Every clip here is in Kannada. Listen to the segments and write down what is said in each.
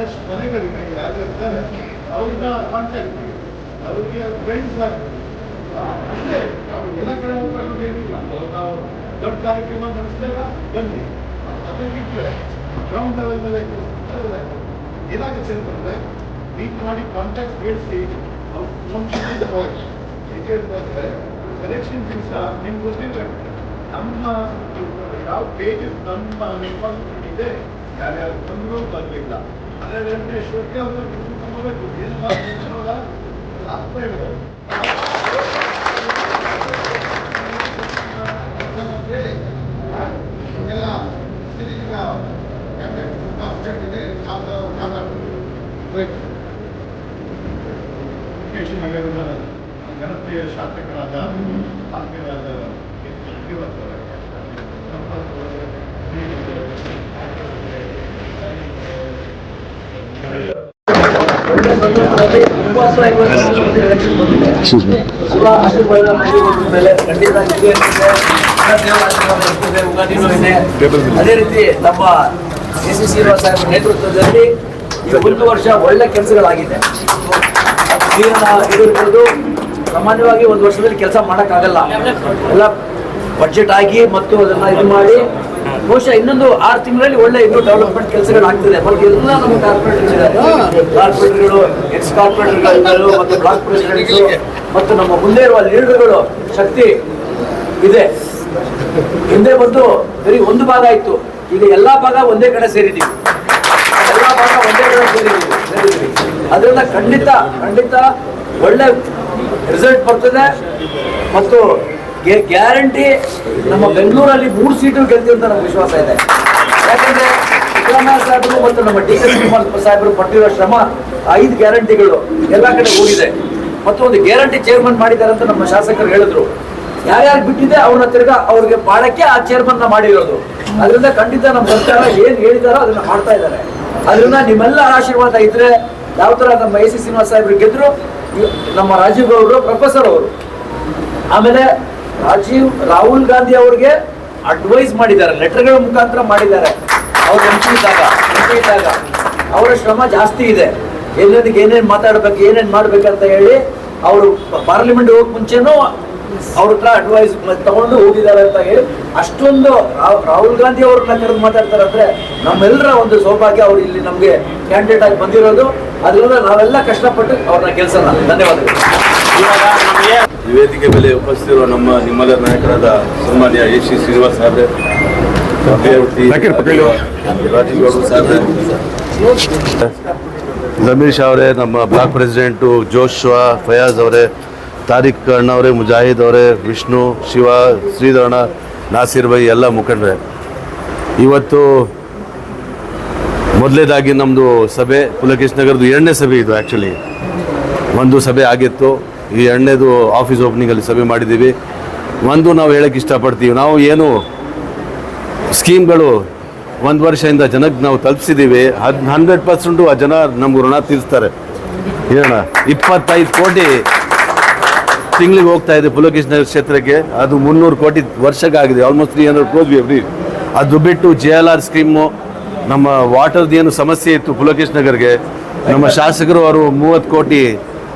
ಅಲ್ಲಿ ಮನೆಗಳಿಗೆ ಯಾರಿರ್ತಾರೆ ಅವ್ರನ್ನ ಕಾಂಟ್ಯಾಕ್ಟ್ ಮಾಡಿ. ಅವ್ರಿಗೆ ಫ್ರೆಂಡ್ಸ್ ಅಷ್ಟೇ ಎಲ್ಲ ಕಡೆ ಹೋಗ್ಬೇಕು ಏನಿಲ್ಲ. ನಾವು ದೊಡ್ಡ ಕಾರ್ಯಕ್ರಮ ನಡೆಸಿದಾಗ ಬನ್ನಿ. ಅದು ಬಿಟ್ಟರೆ ಗ್ರೌಂಡ್ ಲೆವೆಲ್ ಮೇಲೆ ಏನಾಗುತ್ತೆ ಅಂತಂದ್ರೆ ಮೀಟ್ ಮಾಡಿ ಕಾಂಟ್ಯಾಕ್ಟ್ ಬೇಡಿಸಿ ಅವ್ರು ಫಂಕ್ಷನ್ ಹೋಗಿ ಎಲೆಕ್ಷನ್ ದಿವಸ ನಿಮ್ಗೆ ಗೊತ್ತಿಲ್ಲ ನಮ್ಮ ಯಾವ ಪೇಜ್ ನಮ್ಮ ನೆಟ್ವರ್ಕ್ ಇದೆ, ಯಾರ್ಯಾರು ಬಂದರೂ ಬರ್ಲಿಲ್ಲ. ನಗರದ ಜನಪ್ರಿಯ ಶಾಸಕರಾದ ಆತ್ಮೀಯರಾದ ಇವತ್ತು Excuse me. ಆಶೀರ್ವಾದ ಮೇಲೆ ಖಂಡಿತ ಇದೆ ದೇವರ ಆಶೀರ್ವಾದ ಬರ್ತಿದೆ, ಉಗಾದಿನೂ ಇದೆ ಅದೇ ರೀತಿ ನಮ್ಮ ಎ ಸಿ ಶ್ರೀನಿವಾಸ ನೇತೃತ್ವದಲ್ಲಿ ಈ ಒಂದು ವರ್ಷ ಒಳ್ಳೆ ಕೆಲಸಗಳಾಗಿದೆ. ಇದಿರ್ಬೋದು ಸಾಮಾನ್ಯವಾಗಿ ಒಂದು ವರ್ಷದಲ್ಲಿ ಕೆಲಸ ಮಾಡೋಕ್ಕಾಗಲ್ಲ. ಎಲ್ಲ ಬಡ್ಜೆಟ್ ಆಗಿ ಮತ್ತು ಅದನ್ನ ಇದು ಮಾಡಿ ಬಹುಶಃ ಇನ್ನೊಂದು ಆರು ತಿಂಗಳಲ್ಲಿ ಒಳ್ಳೆ ಇನ್ನೂ ಡೆವಲಪ್ಮೆಂಟ್ ಕೆಲಸಗಳಾಗ್ತಿದೆ ಬಟ್ ಎಲ್ಲ ನಮ್ಮ ಕಾರ್ಪೊರೇಟರ್ಸ್ ಕಾರ್ಪೊರೇಟರ್ಗಳು ಎಕ್ಸ್ ಕಾರ್ಪೊರೇಟರ್ಗಳು ಮತ್ತು ಬ್ಲಾಕ್ ಪ್ರೆಸಿಡೆಂಟ್ಸ್ ಮತ್ತು ನಮ್ಮ ಮುಂದೆ ಇರುವ ಲೀಡರ್ಗಳು ಶಕ್ತಿ ಇದೆ. ಹಿಂದೆ ಬಂದು ಬರೀ ಒಂದು ಭಾಗ ಇತ್ತು ಈಗ ಎಲ್ಲಾ ಭಾಗ ಒಂದೇ ಕಡೆ ಸೇರಿದ್ದೀವಿ. ಎಲ್ಲ ಭಾಗ ಒಂದೇ ಕಡೆ ಸೇರಿದ್ದೀವಿ. ಸೇರಿದ್ದೀವಿ ಅದರಿಂದ ಖಂಡಿತ ಖಂಡಿತ ಒಳ್ಳೆ ರಿಸಲ್ಟ್ ಬರ್ತದೆ. ಮತ್ತು ಗ್ಯಾರಂಟಿ ನಮ್ಮ ಬೆಂಗಳೂರಲ್ಲಿ ಮೂರು ಸೀಟು ಗೆಲ್ತೀವಿ ಅಂತ ನಮ್ಗೆ ವಿಶ್ವಾಸ ಇದೆ. ಯಾಕಂದ್ರೆ ಸಿದ್ದರಾಮಯ್ಯ ಸಾಹೇಬರು ಮತ್ತು ನಮ್ಮ ಡಿ ಕೆ ಶಿವಕುಮಾರ್ ಸಾಹೇಬರು ಪಟ್ಟಿರೋ ಶ್ರಮ, ಐದು ಗ್ಯಾರಂಟಿಗಳು ಎಲ್ಲ ಕಡೆ ಹೋಗಿದೆ. ಮತ್ತು ಒಂದು ಗ್ಯಾರಂಟಿ ಚೇರ್ಮನ್ ಮಾಡಿದ್ದಾರೆ ಅಂತ ನಮ್ಮ ಶಾಸಕರು ಹೇಳಿದ್ರು. ಯಾರ್ಯಾರು ಬಿಟ್ಟಿದೆ ಅವ್ರನ್ನ ತಿರ್ಗಾ ಅವ್ರಿಗೆ ಪಾಡಕ್ಕೆ ಆ ಚೇರ್ಮನ್ ಮಾಡಿರೋದು. ಅದರಿಂದ ಖಂಡಿತ ನಮ್ಮ ಸರ್ಕಾರ ಏನ್ ಹೇಳಿದಾರೋ ಅದನ್ನ ಮಾಡ್ತಾ ಇದ್ದಾರೆ. ಅದರಿಂದ ನಿಮ್ಮೆಲ್ಲ ಆಶೀರ್ವಾದ ಇದ್ರೆ ಯಾವ ತರ ನಮ್ಮ ಎ ಸಿ ಶ್ರೀನಿವಾಸ ಸಾಹೇಬ್ರು ಗೆದ್ರು, ನಮ್ಮ ರಾಜೀವ್ ಗೌಡ್ರು, ಪ್ರೊಫೆಸರ್ ಅವರು. ಆಮೇಲೆ ರಾಜೀವ್, ರಾಹುಲ್ ಗಾಂಧಿ ಅವ್ರಿಗೆ ಅಡ್ವೈಸ್ ಮಾಡಿದ್ದಾರೆ ಲೆಟರ್ಗಳ ಮುಖಾಂತರ ಮಾಡಿದ್ದಾರೆ. ಅವ್ರ ಎಂ ಇದ್ದಾಗ ಇದ್ದಾಗ ಅವರ ಶ್ರಮ ಜಾಸ್ತಿ ಇದೆ. ಎಲ್ಲದಕ್ಕೆ ಏನೇನು ಮಾತಾಡ್ಬೇಕು, ಏನೇನು ಮಾಡ್ಬೇಕಂತ ಹೇಳಿ ಅವರು ಪಾರ್ಲಿಮೆಂಟ್ ಹೋಗಕ್ ಮುಂಚೆನೂ ಅವ್ರ ಹತ್ರ ಅಡ್ವೈಸ್ ತಗೊಂಡು ಹೋಗಿದ್ದಾರೆ ಅಂತ ಹೇಳಿ ಅಷ್ಟೊಂದು ರಾಹುಲ್ ಗಾಂಧಿ ಅವ್ರನ್ನ ಕರೆದು ಮಾತಾಡ್ತಾರೆ ಅಂದ್ರೆ ನಮ್ಮೆಲ್ಲರ ಒಂದು ಸೌಭಾಗ್ಯ ಅವ್ರು ಇಲ್ಲಿ ನಮ್ಗೆ ಕ್ಯಾಂಡಿಡೇಟ್ ಆಗಿ ಬಂದಿರೋದು. ಅದರಿಂದ ನಾವೆಲ್ಲ ಕಷ್ಟಪಟ್ಟು ಅವ್ರನ್ನ ಕೆಲಸನ ಧನ್ಯವಾದಗಳು. ಈ ವೇದಿಕೆ ಮೇಲೆ ಉಪಸ್ಥಿತಿರುವ ನಮ್ಮ ನಿಮ್ಮೆಲ್ಲರ ನಾಯಕರಾದ ಸನ್ಮಾನ್ಯ ಎ ಸಿ ಶ್ರೀನಿವಾಸ್ ಸಾಹೇಬ್ರೆ ಅಭ್ಯರ್ಥಿ ರಾಜೀವ್ ಗೌಡ್ರು ಸಾಹೇಬ್ರೆ ಜಮೀರ್ ಶಾ ಅವರೇ ನಮ್ಮ ಬ್ಲಾಕ್ ಪ್ರೆಸಿಡೆಂಟು ಜೋಶ್ವಾ ಫಯಾಜ್ ಅವರೇ ತಾರಿಕ್ ಅಣ್ಣ ಅವರೇ ಮುಜಾಹಿದ್ ಅವರೇ ವಿಷ್ಣು ಶಿವ ಶ್ರೀಧರಣ ನಾಸಿರ್ ಬೈ ಎಲ್ಲ ಮುಖಂಡರೇ. ಇವತ್ತು ಮೊದಲೇದಾಗಿ ನಮ್ಮದು ಸಭೆ ಪುಲಕೇಶ್ ನಗರದ್ದು ಎರಡನೇ ಸಭೆ ಇದು ಆ್ಯಕ್ಚುಲಿ ಒಂದು ಸಭೆ ಆಗಿತ್ತು. ಈ ಎರಡನೇದು ಆಫೀಸ್ ಓಪನಿಂಗಲ್ಲಿ ಸಭೆ ಮಾಡಿದ್ದೀವಿ. ಒಂದು ನಾವು ಹೇಳಕ್ಕೆ ಇಷ್ಟಪಡ್ತೀವಿ, ನಾವು ಏನು ಸ್ಕೀಮ್ಗಳು ಒಂದು ವರ್ಷದಿಂದ ಜನಕ್ಕೆ ನಾವು ತಲುಪಿಸಿದ್ದೀವಿ, ಹದ್ ಹಂಡ್ರೆಡ್ ಪರ್ಸೆಂಟು ಆ ಜನ ನಮ್ಗೆ ಋಣ ತೀರಿಸ್ತಾರೆ. ಹೇಳೋಣ, ಇಪ್ಪತ್ತೈದು ಕೋಟಿ ತಿಂಗಳಿಗೆ ಹೋಗ್ತಾ ಇದೆ ಪುಲಕೇಶ್ ನಗರ ಕ್ಷೇತ್ರಕ್ಕೆ, ಅದು ಮುನ್ನೂರು ಕೋಟಿ ವರ್ಷಕ್ಕಾಗಿದೆ almost three hundred crores every ಅದು ಬಿಟ್ಟು ಜೆ ಎಲ್ ಆರ್ ಸ್ಕೀಮು ನಮ್ಮ ವಾಟರ್ದು ಏನು ಸಮಸ್ಯೆ ಇತ್ತು ಪುಲಕೇಶ್ ನಗರ್ಗೆ, ನಮ್ಮ ಶಾಸಕರು ಅವರು ಮೂವತ್ತು ಕೋಟಿ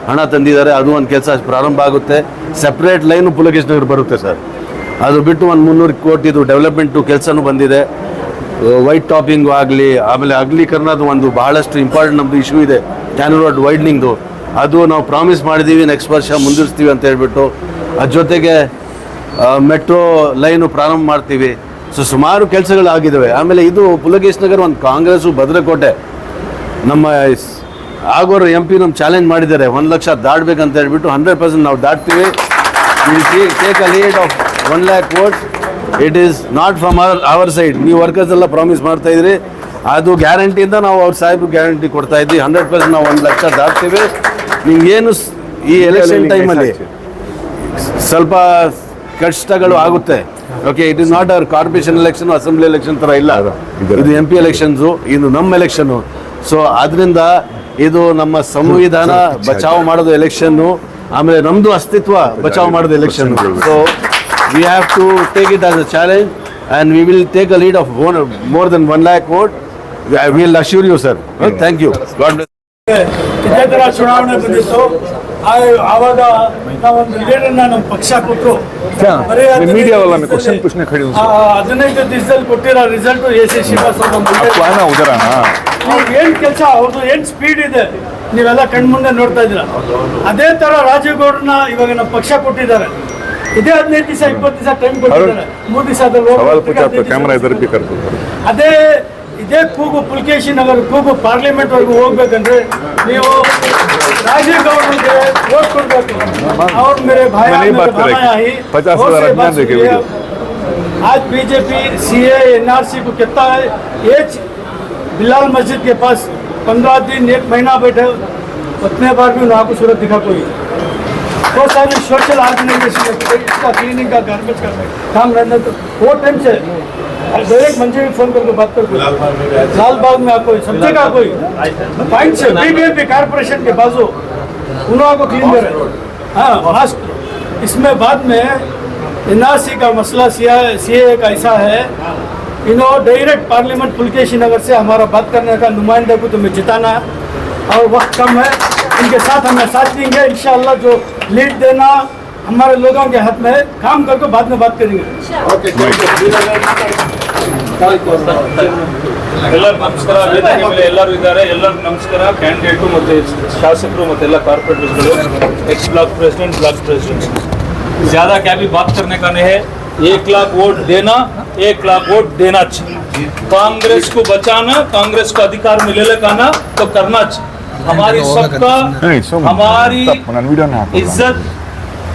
ಹಣ ತಂದಿದ್ದಾರೆ, ಅದು ಒಂದು ಕೆಲಸ ಪ್ರಾರಂಭ ಆಗುತ್ತೆ. ಸಪ್ರೇಟ್ ಲೈನು ಪುಲಕೇಶ್ ನಗರ್ ಬರುತ್ತೆ ಸರ್. ಅದು ಬಿಟ್ಟು ಒಂದು ಮುನ್ನೂರು ಕೋಟಿದು ಡೆವಲಪ್ಮೆಂಟು ಕೆಲಸನೂ ಬಂದಿದೆ. ವೈಟ್ ಟಾಪಿಂಗು ಆಗಲಿ, ಆಮೇಲೆ ಅಗಲೀಕರಣದ ಒಂದು ಬಹಳಷ್ಟು ಇಂಪಾರ್ಟೆಂಟ್ ನಮ್ಮದು ಇಶ್ಯೂ ಇದೆ. ಕ್ಯಾನಲ್ ರೋಡ್ ವೈಡ್ನಿಂಗ್ದು ಅದು ನಾವು ಪ್ರಾಮಿಸ್ ಮಾಡಿದ್ದೀವಿ ನೆಕ್ಸ್ಟ್ ವರ್ಷ ಮುಂದಿರ್ಸ್ತೀವಿ ಅಂತ ಹೇಳ್ಬಿಟ್ಟು. ಅದ್ರ ಜೊತೆಗೆ ಮೆಟ್ರೋ ಲೈನು ಪ್ರಾರಂಭ ಮಾಡ್ತೀವಿ. ಸೊ ಸುಮಾರು ಕೆಲಸಗಳು ಆಗಿದ್ದಾವೆ ಆಮೇಲೆ ಇದು ಪುಲಕೇಶ್ ನಗರ್ ಒಂದು ಕಾಂಗ್ರೆಸ್ಸು ಭದ್ರಕೋಟೆ. ನಮ್ಮ ಆಗೋರು ಎಂ ಪಿ ನಮ್ಮ ಚಾಲೆಂಜ್ ಮಾಡಿದ್ದಾರೆ. ಒಂದು ಲಕ್ಷ ದಾಡ್ಬೇಕಂತ ಹೇಳ್ಬಿಟ್ಟು ಹಂಡ್ರೆಡ್ ಪರ್ಸೆಂಟ್ ನಾವು ದಾಟ್ತೀವಿ. Take a lead of one lakh vote it is not from our our side ನೀವು ವರ್ಕರ್ಸ್ ಎಲ್ಲ ಪ್ರಾಮಿಸ್ ಮಾಡ್ತಾ ಇದ್ರಿ. ಅದು ಗ್ಯಾರಂಟಿಯಿಂದ ನಾವು ಅವ್ರ ಸಾಹೇಬ್ ಗ್ಯಾರಂಟಿ ಕೊಡ್ತಾ ಇದ್ವಿ. ಹಂಡ್ರೆಡ್ ಪರ್ಸೆಂಟ್ ನಾವು ಒಂದು ಲಕ್ಷ ದಾಟ್ತೀವಿ. ನಿಮ್ಗೇನು ಸ್- ಈ ಎಲೆಕ್ಷನ್ ಟೈಮಲ್ಲಿ ಸ್ವಲ್ಪ ಕಷ್ಟಗಳು ಆಗುತ್ತೆ. Okay it is not our corporation election assembly election ತರ ಇಲ್ಲ. ಇದು ಎಂ ಪಿ ಎಲೆಕ್ಷನ್ಸು ಇದು ನಮ್ಮ ಎಲೆಕ್ಷನ್ನು ಸೊ ಅದರಿಂದ ಇದು ನಮ್ಮ ಸಂವಿಧಾನ ಬಚಾವ್ ಮಾಡೋದು ಎಲೆಕ್ಷನ್ನು ಆಮೇಲೆ ನಮ್ಮದು ಅಸ್ತಿತ್ವ ಬಚಾವ್ ಮಾಡೋದು election so we have to take it as a challenge and we will take a lead of one more than one lakh vote will assure you sir thank you god ಇದೇ ಚುನಾವಣೆ ಬಂದಿತ್ತು. ಆವಾಗ ನಾವೊಂದು ಲೀಡರನ್ನ ನಮ್ಮ ಪಕ್ಷ ಕೊಟ್ಟು ಮೀಡಿಯಾ ಹದಿನೈದು ದಿವಸದಲ್ಲಿ ಕೊಟ್ಟಿರೋ ರಿಸಲ್ಟ್ ಎ ಸಿ ಶ್ರೀನಿವಾಸ್ ಉದರಣ आना उधर आना ಏನ್ ಕೆಲಸ ಅವ್ರದ್ದು ಏನ್ ಸ್ಪೀಡ್ ಇದೆ ನೀವೆಲ್ಲ ಕಣ್ಮುಂದೆ ನೋಡ್ತಾ ಇದ್ದೀರಾ ಅದೇ ತರ ರಾಜೀವ್ ಗೌಡ್ರನ್ನ ಇವಾಗ ನಮ್ಮ ಪಕ್ಷ ಕೊಟ್ಟಿದ್ದಾರೆ ಇದೇ ಹದಿನೈದು ದಿವಸ ಇಪ್ಪತ್ತು ದಿವಸ ಟೈಮ್ ಕೊಟ್ಟಿದ್ದಾರೆ ಮೂರು ದಿವಸ सवाल पूछा तो कैमरा इधर भी कर दो ಅದೇ ಇದೇ ಕೂಗು ಪುಲ್ಕೇಶಿ ನಗರ ಕೂಗು ಪಾರ್ಲಿಮೆಂಟ್ ವರೆಗೂ ಹೋಗ್ಬೇಕಂದ್ರೆ ನೀವು ರಾಜೀವ್ ಗೌಡ್ರಿಗೆ ವೋಟ್ ಕೊಡ್ಬೇಕು ಅವ್ರ ಮೇರೆ ಭಾಯ मैं नहीं मेरे बात भाया करेंगे ही, पचास बहुत हजार से बात अभियान देखे सुनिए। वीडियो आज बीजेपी सीए एनआरसी को कहता है ये च- बिलाल मस्जिद के पास पंद्रह दिन एक महीना बैठे उतने बार भी उन्हें आपको सूरत दिखा कोई। बहुत सारी सोशल ऑर्गेनाइजेशन इसका क्लीनिंग का गार्बेज का काम रहने तो वो टाइम से डायरेक्ट मंत्री भी फ़ोन करके बात कर लाल बाग में आपको समझेगा कोई पॉइंट से बीबीएमपी कारपोरेशन के बाजू उन्होंने को क्लीन करे हाँ मास्क इसमें बाद में एनआरसी का मसला सी का ऐसा है इन्होंने डायरेक्ट पार्लियामेंट पुलकेशी नगर से हमारा बात करने का नुमाइंदे को तुम्हें जिताना है और वक्त कम है इनके साथ हमें साथ देंगे इंशाल्लाह जो लीड देना हमारे लोगों के हाथ में है काम करके बाद में बात करेंगे ಎಲ್ಲರಿಗೂ ನಮಸ್ಕಾರ ವೇದಿಕೆ ಮೇಲೆ ಎಲ್ಲರೂ ಇದ್ದಾರೆ ಎಲ್ಲರಿಗೂ ನಮಸ್ಕಾರ ಕ್ಯಾಂಡಿಡೇಟು ಮತ್ತೆ ಶಾಸಕರು ಮತ್ತೆ ಎಲ್ಲ ಕಾರ್ಪೊರೇಟರ್ಸ್ಗಳು ex block president block president ज्यादा क्या भी बात करने का नहीं है एक लाख वोट देना एक लाख वोट देना चाहिए कांग्रेस को बचाना कांग्रेस को अधिकार मिले लगाना तो करना चाहिए हमारी सबका हमारी इज़्ज़त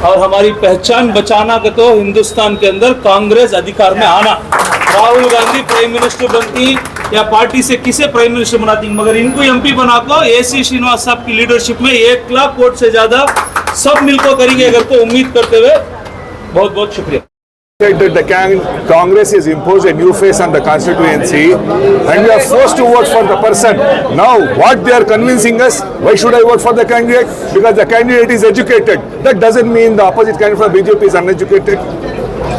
और हमारी पहचान बचाना के तो हिंदुस्तान के अंदर कांग्रेस अधिकार में आना। राहुल गांधी प्राइम मिनिस्टर बनती या पार्टी से किसे प्राइम मिनिस्टर बनाती? मगर इनको एमपी बनाकर ए सी श्रीनिवास साहब की लीडरशिप में एक लाख वोट से ज़्यादा सब मिलकर करेंगे अगर तो उम्मीद करते हुए बहुत बहुत शुक्रिया। That the Congress has imposed a new face on the constituency and we are forced to vote for the person. Now, what they are convincing us, why should I vote for the candidate? Because the candidate is educated. That doesn't mean the opposite candidate from BJP is uneducated.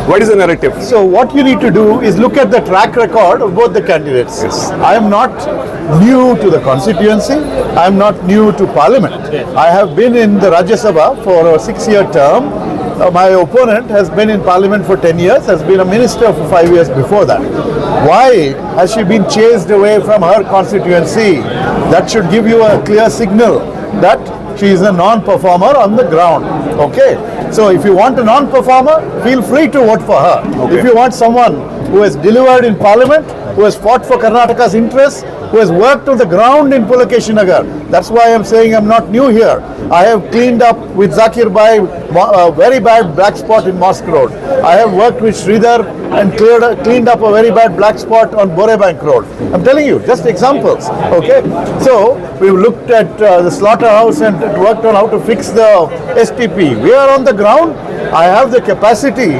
What is the narrative? So what you need to do is look at the track record of both the candidates. I am not new to the constituency. I am not new to parliament. I have been in the Rajya Sabha for a six-year term. Uh, my opponent has been in parliament for 10 years, has been a minister for five years before that. Why has she been chased away from her constituency? That should give you a clear signal that she is a non-performer on the ground. Okay? So if you want a non-performer, feel free to vote for her. If you want someone who has delivered in parliament, who has fought for Karnataka's interests, who has worked on the ground in Pulakeshi Nagar, that's why I'm saying I'm not new here. I have cleaned up with Zakir Bhai a very bad black spot in Mosque Road. I have worked with Sridhar and cleared, cleaned up a very bad black spot on Borebank Road. I'm telling you, just examples. Okay? So we've looked at uh, the slaughterhouse and worked on how to fix the STP. We are on the ground. I have the capacity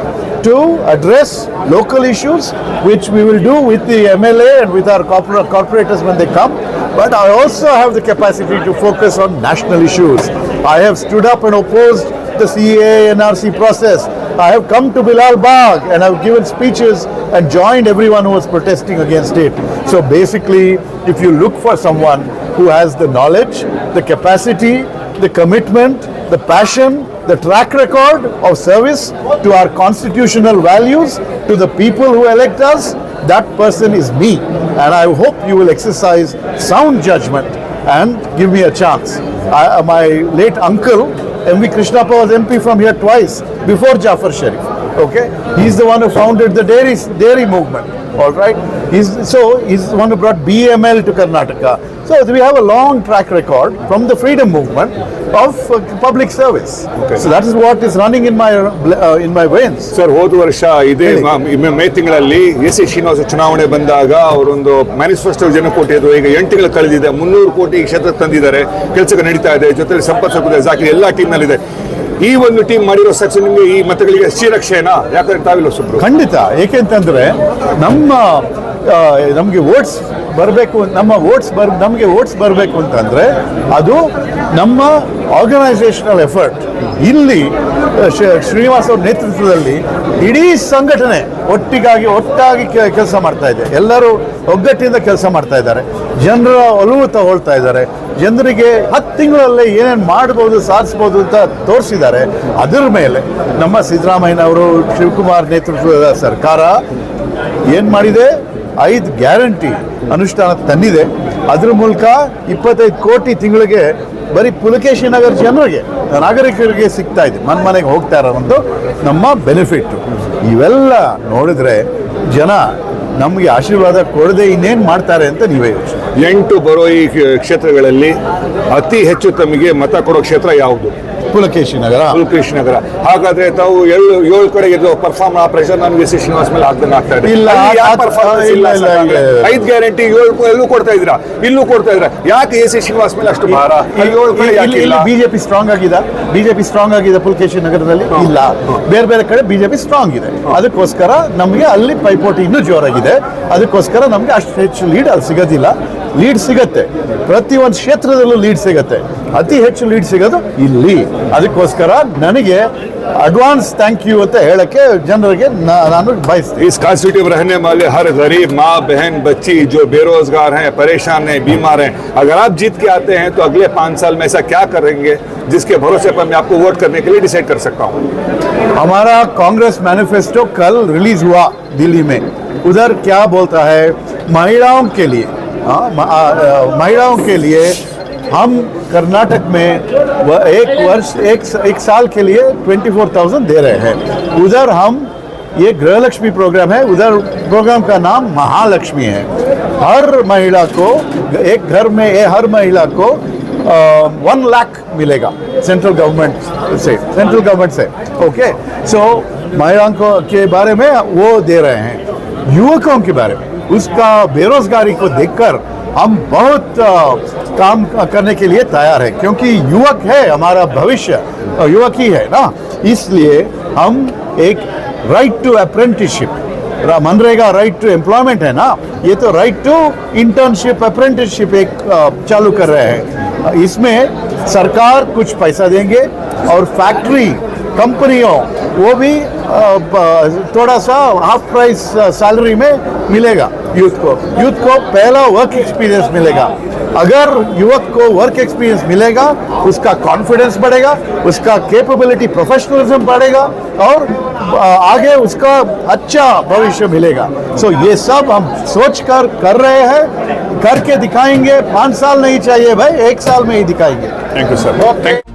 to address local issues, which we will do with the MLA and with our corpora- corporators when they come. But I also have the capacity to focus on national issues. I have stood up and opposed the CAA NRC process. I have come to Bilal Bagh and I've given speeches and joined everyone who was protesting against it. So basically, if you look for someone who has the knowledge, the capacity, the commitment, the passion, the track record of service to our constitutional values, to the people who elect us, that person is me. And I hope you will exercise sound judgment and give me a chance. I, uh, my late uncle, M.V. Krishnappa, was MP from here twice before Jafar Sharif. Okay, he's the one who founded the dairy dairy movement. All right, he's so he's the one who brought BML to Karnataka. So we have a long track record from the freedom movement of uh, public service. So that is what is running in my uh, in my veins. Sir ಹೋದ ವರ್ಷ ಇದೇ. ಮಾ- ತಿಂಗಳಲ್ಲಿ ಎಸ್ ಸಿ ಶ್ರೀನಿವಾಸ ಚುನಾವಣೆ ಬಂದಾಗ ಅವರೊಂದು ಮ್ಯಾನಿಫೆಸ್ಟೋ ಜನ ಕೊಟ್ಟಿದ್ರು ಈಗ ಎಂಟು ತಿಂಗಳು ಕಳೆದಿದೆ. ಮುನ್ನೂರು ಕೋಟಿ ಕ್ಷೇತ್ರ ಕ್ಷೇತ್ರಕ್ಕೆ ತಂದಿದ್ದಾರೆ. ಕೆಲಸಕ್ಕೆ ನಡೀತಾ ಇದೆ. ಜೊತೆಗೆ ಸಂಪತ್ ಸಕುದೆ ಜಾಕಿರ್ ಎಲ್ಲ ಟೀಮ್ನಲ್ಲಿದೆ ಈ ಒಂದು ಟೀಮ್ ಮಾಡಿರೋ ಸಕ್ಸಸ್ ನಿಮಗೆ ಈ ಮತಗಳಿಗೆ ಶ್ರೀರಕ್ಷೆನಾ? ಯಾಕಂದ್ರೆ ತಾವಿಲ್ಲ ಸುಬ್ರು ಖಂಡಿತ. ಏಕೆಂತಂದ್ರೆ ನಮ್ಮ ನಮಗೆ ವೋಟ್ಸ್ ಬರಬೇಕು ನಮ್ಮ ಓಟ್ಸ್ ಬರ್ ನಮಗೆ ಓಟ್ಸ್ ಬರಬೇಕು ಅಂತಂದರೆ ಅದು ನಮ್ಮ ಆರ್ಗನೈಸೇಷನಲ್ ಎಫರ್ಟ್ ಇಲ್ಲಿ ಶ್ರೀನಿವಾಸ್ ಅವ್ರ ನೇತೃತ್ವದಲ್ಲಿ ಇಡೀ ಸಂಘಟನೆ ಒಟ್ಟಿಗಾಗಿ ಒಟ್ಟಾಗಿ ಕೆಲಸ ಮಾಡ್ತಾ ಇದೆ. ಎಲ್ಲರೂ ಒಗ್ಗಟ್ಟಿನಿಂದ ಕೆಲಸ ಮಾಡ್ತಾ ಇದ್ದಾರೆ. ಜನರ ಒಲವು ತಗೊಳ್ತಾ ಇದ್ದಾರೆ. ಜನರಿಗೆ ಹತ್ತು ತಿಂಗಳಲ್ಲೇ ಏನೇನು ಮಾಡ್ಬೋದು, ಸಾಧಿಸ್ಬೋದು ಅಂತ ತೋರಿಸಿದ್ದಾರೆ. ಅದರ ಮೇಲೆ ನಮ್ಮ ಸಿದ್ದರಾಮಯ್ಯನವರು, ಶಿವಕುಮಾರ್ ನೇತೃತ್ವದ ಸರ್ಕಾರ ಏನು ಮಾಡಿದೆ? ಐದು ಗ್ಯಾರಂಟಿ ಅನುಷ್ಠಾನ ತಂದಿದೆ. ಅದ್ರ ಮೂಲಕ ಇಪ್ಪತ್ತೈದು ಕೋಟಿ ತಿಂಗಳಿಗೆ ಬರೀ ಪುಲಕೇಶಿ ನಗರ ಜನರಿಗೆ, ನಾಗರಿಕರಿಗೆ ಸಿಗ್ತಾ ಇದೆ. ಮನ್ ಮನೆಗೆ ಹೋಗ್ತಾ ಒಂದು ನಮ್ಮ ಬೆನಿಫಿಟ್. ಇವೆಲ್ಲ ನೋಡಿದ್ರೆ ಜನ ನಮಗೆ ಆಶೀರ್ವಾದ ಕೊಡದೆ ಇನ್ನೇನು ಮಾಡ್ತಾರೆ ಅಂತ ನೀವೇ ಯೋಚನೆ ಎಂಟು ಬರೋ ಈ ಕ್ಷೇತ್ರಗಳಲ್ಲಿ ಅತಿ ಹೆಚ್ಚು ತಮಗೆ ಮತ ಕೊಡೋ ಕ್ಷೇತ್ರ ಯಾವುದು? ಪುಲಕೇಶಿ ನಗರ. ಪುಲಕೇಶಿ ನಗರ. ಹಾಗಾದ್ರೆ ತಾವು ಏಳು ಏಳು ಕಡೆ ಇದು ಪರ್ಫಾರ್ಮ್ ಆ ಪ್ರೆಷರ್ ನಮಗೆ ಸಿ. ಶ್ರೀನಿವಾಸ್ ಮೇಲೆ ಆಗ್ದಂಗೆ ಆಗ್ತಾ ಇದೆ. ಇಲ್ಲ, ಯಾಕೆ ಇಲ್ಲ. ಐದು ಗ್ಯಾರಂಟಿ ಏಳು ಎಲ್ಲೂ ಕೊಡ್ತಾ ಇದ್ದೀರಾ? ಇಲ್ಲೂ ಕೊಡ್ತಾ ಇದ್ರ ಯಾಕೆ ಎ ಸಿ. ಶ್ರೀನಿವಾಸ್ ಮೇಲೆ ಅಷ್ಟು ಭಾರ? ಏಳು ಕಡೆ ಯಾಕೆ ಇಲ್ಲ ಬಿಜೆಪಿ ಸ್ಟ್ರಾಂಗ್ ಆಗಿದೆ. ಬಿಜೆಪಿ ಸ್ಟ್ರಾಂಗ್ ಆಗಿದೆ ಪುಲಕೇಶಿ ನಗರದಲ್ಲಿ? ಇಲ್ಲ. ಬೇರೆ ಬೇರೆ ಕಡೆ ಬಿಜೆಪಿ ಸ್ಟ್ರಾಂಗ್ ಇದೆ. ಅದಕ್ಕೋಸ್ಕರ ನಮಗೆ ಅಲ್ಲಿ ಪೈಪೋಟಿ ಇನ್ನೂ ಜೋರಾಗಿದೆ. ಅದಕ್ಕೋಸ್ಕರ ನಮಗೆ ಅಷ್ಟು ಹೆಚ್ಚು ಲೀಡ್ ಅಲ್ಲಿ ಸಿಗೋದಿಲ್ಲ. ಲೀಡ್ ಸಿಗತ್ತೆ. ಪ್ರತಿ ಒಂದು ಕ್ಷೇತ್ರದಲ್ಲೂ ಲೀಡ್ ಸಿಗತ್ತೆ. ಅತಿ ಹೆಚ್ಚು ಲೀಡ್ ಸಿಗೋದು ಇಲ್ಲಿ. ಅದಕ್ಕೋಸ್ಕರ ನನಗೆ ಅಡ್ವಾನ್ಸ್ ಥ್ಯಾಂಕ್ ಯು ಅಂತ ಹೇಳಕ್ಕೆ ಜನರಿಗೆ ನಾ- ನಾನು ಬಯಸ್ತೀನಿ इस कॉन्स्टिट्यूटिव रहने वाले हर गरीब माँ बहन बच्ची जो बेरोजगार हैं परेशान हैं बीमार हैं अगर आप जीत के आते हैं तो अगले पाँच साल में ऐसा क्या करेंगे जिसके भरोसे पर मैं आपको वोट करने के लिए डिसाइड कर सकता हूँ हमारा कांग्रेस मैनिफेस्टो कल रिलीज हुआ दिल्ली में उधर क्या बोलता है महिलाओं के लिए हाँ, म- आ, आ, महिलाओं के लिए हम कर्नाटक में एक वर्ष, एक एक साल के लिए ट्वेंटी फोर थाउज़ेंड दे रहे हैं। उधर हम, ये गृहलक्ष्मी प्रोग्राम है, उधर प्रोग्राम का नाम महालक्ष्मी है। हर महिला को, एक घर में ये हर महिला को वन लाख मिलेगा सेंट्रल गवर्नमेंट से सेंट्रल गवर्नमेंट से ओके सो महिलाओं को के बारे में वो दे रहे हैं। युवकों के बारे में, उसका बेरोजगारी को देखकर हम बहुत काम करने के लिए तैयार है, क्योंकि युवक है हमारा भविष्य युवक ही है ना? इसलिए हम एक right to apprenticeship MNREGA right to employment है ना? ये तो राइट टू इंटर्नशिप अप्रेंटिसशिप एक चालू कर रहे हैं। इसमें सरकार कुछ पैसा देंगे और फैक्ट्री कंपनियों वो भी थोड़ा सा हाफ़ प्राइस सैलरी में मिलेगा यूथ को। यूथ को पहला वर्क एक्सपीरियंस मिलेगा। अगर युवक को वर्क एक्सपीरियंस मिलेगा उसका कॉन्फिडेंस बढ़ेगा उसका कैपेबिलिटी प्रोफेशनलिज्म बढ़ेगा और आगे उसका अच्छा भविष्य मिलेगा। सो so, ये सब हम सोच कर कर रहे हैं। करके दिखाएँगे। पाँच साल नहीं चाहिए भाई एक साल में ही दिखाएँगे। Thank you sir thank